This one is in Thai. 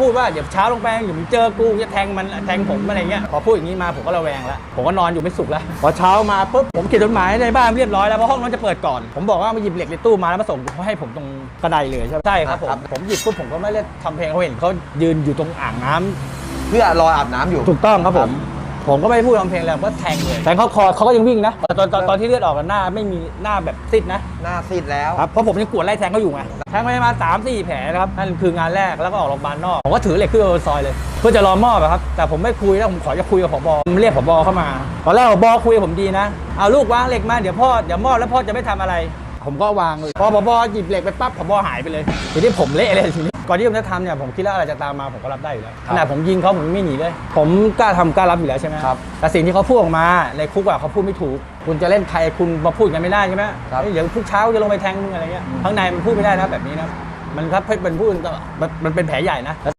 พูดว่าเดี๋ยวเช้าลงไปเดี๋ยวมึงเจอกูจะแทงมันแทงผมอะไรเงี้ยพอพูดอย่างนี้มาผมก็ระแวงแล้วผมก็นอนอยู่ไม่สุขแล้วพอเช้ามาปุ๊บผมเขียนจดหมายในบ้านเรียบร้อยแล้วเพราะห้องนั้นจะเปิดก่อน ผมบอกว่ามาหยิบเหล็กในตู้มาแล้วมาส่งให้ผมตรงกระไดเลยใช่ไหมใช่ครับผมผมหยิบปุ๊บผมก็ไม่ได้ทำเพลงเขาเห็นเขายืนอยู่ตรงอ่างน้ำเพื่อรออาบน้ำอยู่ถูกต้องครับผม ผมก็ไม่พูดทำเพลงแล้วก็แทงเลยแทงเขาคอเขาก็ยังวิ่งนะตอนตอนตอนที่เลือดออกกันหน้าไม่มีหน้าแบบซิดนะหน้าซีดแล้วครับเพราะผมยังกวดไล่แทงเขาอยู่ไงแทงไปมาสามสี่แผลนะครับนั่นคืองานแรกแล้วก็ออกโรงพยาบาลนอกผมก็ถือเหล็กขึ้นไปบนซอยเลย เพื่อจะรอมอบอะครับแต่ผมไม่คุยแล้วผมขอจะคุยกับผบผมเรียกผบเข้ามาตอนแรกผบคุยกับผมดีนะเอาลูกวางเหล็กมาเดี๋ยวพ่อเดี๋ยวมอบแล้วพ่อจะไม่ทำอะไร ผมก็วางเลยพอผบหยิบเหล็กไปปั๊บผบหายไปเลยทีนี้ผมเละเลยทีนี้ก่อนที่ผมจะทำเนี่ยผมคิดแล้วอะไรจะตามมาผมก็รับได้อยู่แล้วขนาดผมยิงเขาผมไม่หนีเลย ผมกล้าทำกล้ารับอยู่แล้วใช่ไหมครับแต่สิ่งที่เขาพูดออกมาในคุกอะเขาพูดไม่ถูก คุณจะเล่นใครคุณมาพูดกันไม่ได้ใช่ไหมครับ เฮ้ยเดี๋ยวพรุ่งเช้าจะลงไปแทงมึงอะไรเงี้ยข้างในมันพูดไม่ได้นะแบบนี้นะมันครับเป็นพูดก็มันมันเป็นแผลใหญ่นะแล้ว